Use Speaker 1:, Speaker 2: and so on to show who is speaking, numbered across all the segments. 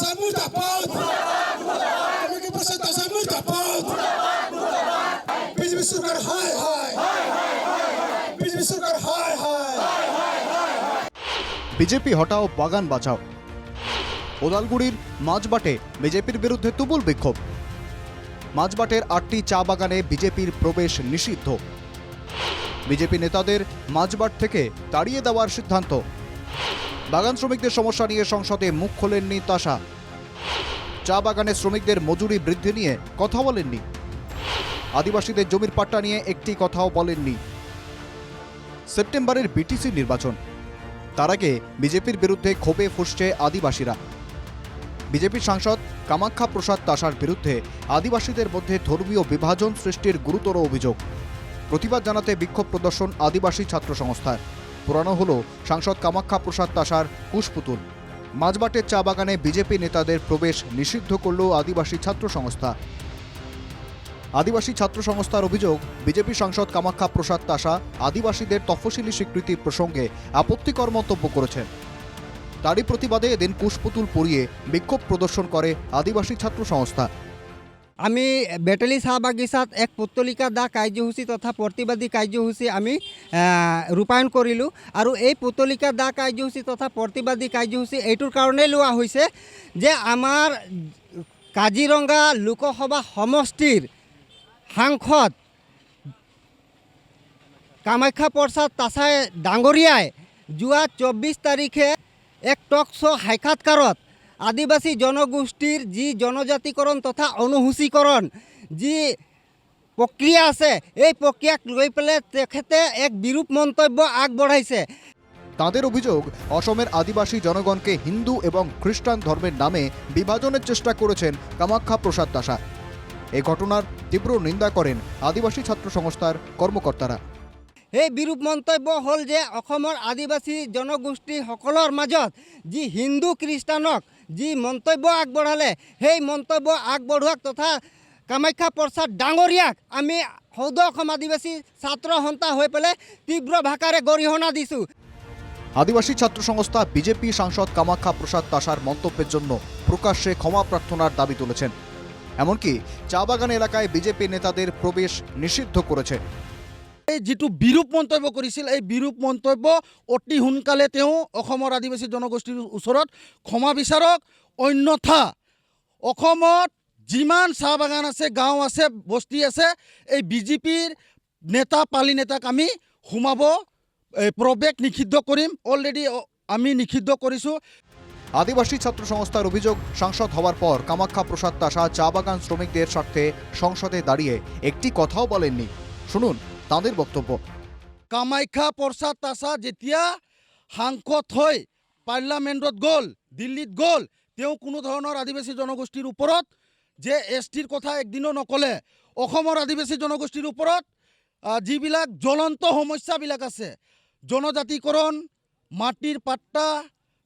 Speaker 1: Tasa murtabad! Kami pasal tasa murtabad! BJP সরকার হায় হায় BJP সরকার হায় হায়
Speaker 2: বিজেপি হটাও, বাগান বাঁচাও। ওদালগুড়ির মাঝবাটে বিজেপির বিরুদ্ধে তুমুল বিক্ষোভ। মাঝবাটের আটটি চা বাগানে বিজেপির প্রবেশ নিষিদ্ধ। বিজেপি নেতাদের মাঝবাট থেকে তাড়িয়ে দেওয়ার সিদ্ধান্ত। বাগান শ্রমিকদের সমস্যা নিয়ে সংসদে মুখ খোলেননি তাসা। চা বাগানে শ্রমিকদের মজুরি বৃদ্ধি নিয়ে কথা বলেননি। আদিবাসীদের জমির পাট্টা নিয়ে একটি কথাও বলেননি। সেপ্টেম্বরের বিটিসি নির্বাচন। তার আগে বিজেপির বিরুদ্ধে ক্ষোভে ফুসছে আদিবাসীরা। বিজেপির সাংসদ কামাখ্যা প্রসাদ তাসার বিরুদ্ধে আদিবাসীদের মধ্যে ধর্মীয় বিভাজন সৃষ্টির গুরুতর অভিযোগ। প্রতিবাদ জানাতে বিক্ষোভ প্রদর্শন আদিবাসী ছাত্র সংস্থার। পুরানো হল সাংসদ কামাখ্যা প্রসাদ তাসার কুশপুতুল। মাঝবাটের চা বাগানে বিজেপি নেতাদের প্রবেশ নিষিদ্ধ করল আদিবাসী ছাত্র সংস্থা। আদিবাসী ছাত্র সংস্থার অভিযোগ, বিজেপি সাংসদ কামাখ্যা প্রসাদ তাসা আদিবাসীদের তফসিলি স্বীকৃতি প্রসঙ্গে আপত্তিকর মন্তব্য করেছেন। তারই প্রতিবাদে এদিন কুশপুতুল পরিয়ে বিক্ষোভ প্রদর্শন করে আদিবাসী ছাত্র সংস্থা।
Speaker 3: আমি বেটেলি চাহ বাগিচাত এক পুতলিকা দা কাৰ্যসূচী তথা প্ৰতিবাদী কাৰ্যসূচী আমি ৰূপায়ণ কৰিলোঁ। আৰু এই পুতলিকা দা কাৰ্যসূচী তথা প্ৰতিবাদী কাৰ্যসূচী এইটোৰ কাৰণেই লোৱা হৈছে যে আমাৰ কাজিৰঙা লোকসভা সমষ্টিৰ সাংসদ কামাখ্যা প্ৰসাদ তাছাই ডাঙৰীয়াই যোৱা চৌব্বিছ তাৰিখে এক টক শ্ব' সাক্ষাৎকাৰত আদিবাসী জনগোষ্ঠীর যি জনজাতিকরণ তথা অনুসূচীকৰণ যি প্ৰক্ৰিয়া আছে, এই প্ৰক্ৰিয়াক লৈ পেলাই তেখেতে এক বিৰূপ মন্তব্য আগবঢ়াইছে।
Speaker 2: তাদের অভিযোগ, অসমের আদিবাসী জনগণকে হিন্দু এবং খ্রিস্টান ধর্মের নামে বিভাজনের চেষ্টা করেছেন কামাখ্যা প্রসাদ দাসা। এই ঘটনার তীব্র নিন্দা করেন আদিবাসী ছাত্র সংস্থার কর্মকর্তারা।
Speaker 3: এই বিৰূপ মন্তব্য হ'ল যে অসমৰ আদিবাসী জনগোষ্ঠীসকলৰ মাজত যি হিন্দু খ্ৰীষ্টানক যি মন্তব্য আগবঢ়ালে, সেই মন্তব্য আগবঢ়োৱাক তথা কামাখ্যা প্ৰসাদ ডাঙৰীয়াক আমি সৌদ অসম আদিবাসী ছাত্ৰ সন্থা হৈ পেলাই তীব্ৰ ভাষাৰে গৰিহণা দিছোঁ।
Speaker 2: আদিবাসী ছাত্র সংস্থা বিজেপি সাংসদ কামাখ্যা প্রসাদ তাসার মন্তব্যের জন্য প্রকাশ্যে ক্ষমা প্রার্থনার দাবি তুলেছেন। এমনকি চা বাগান এলাকায় বিজেপি নেতাদের প্ৰৱেশ নিষিদ্ধ করেছে।
Speaker 4: এই যিটো বিৰূপ মন্তব্য কৰিছিল, এই বিৰূপ মন্তব্য অতি সোনকালে তেওঁ অসমৰ আদিবাসী জনগোষ্ঠীৰ ওচৰত ক্ষমা বিচাৰক। অন্যথা অসমত যিমান চাহ বাগান আছে, গাঁও আছে, বস্তি আছে, এই বিজেপিৰ নেতা, পালি নেতাক আমি সোমাব প্ৰৱেশ নিষিদ্ধ কৰিম। অলৰেডি আমি নিষিদ্ধ কৰিছোঁ।
Speaker 2: আদিবাসী ছাত্র সংস্থার অভিযোগ সাংসদ হওয়ার পর কামাখ্যা প্রসাদ তাসা চা বাগান শ্রমিকদের স্বার্থে সংসদে দাঁড়িয়ে একটি কথাও বলেননি। শুনুন। তাঁদের বক্তব্য।
Speaker 4: কামাখ্যা প্ৰসাদ তাছা যেতিয়া সাংসদ হৈ পাৰ্লিয়ামেণ্টত গ'ল, দিল্লীত গ'ল, তেওঁ কোনো ধৰণৰ আদিবাসী জনগোষ্ঠীৰ ওপৰত যে এছ টিৰ কথা একদিনো নক'লে, অসমৰ আদিবাসী জনগোষ্ঠীৰ ওপৰত যিবিলাক জ্বলন্ত সমস্যাবিলাক আছে, জনজাতিকৰণ, মাটিৰ পাট্টা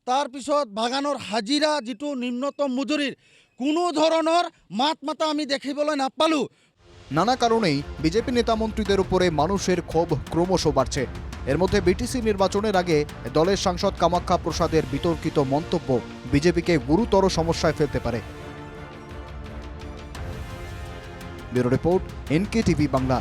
Speaker 4: তাৰপিছত বাগানৰ হাজিৰা, যিটো নিম্নতম মজুৰিৰ, কোনো ধৰণৰ মাত মাতা আমি দেখিবলৈ নাপালোঁ।
Speaker 2: নানা কারণেই বিজেপি নেতামন্ত্রীদের উপরে মানুষের ক্ষোভ ক্রমশ বাড়ছে। এর মধ্যে বিটিসি নির্বাচনের আগে দলের সাংসদ কামাখ্যা প্রসাদের বিতর্কিত মন্তব্য বিজেপিকে গুরুতর সমস্যায় ফেলতে পারে। Bureau report NK TV Bangla.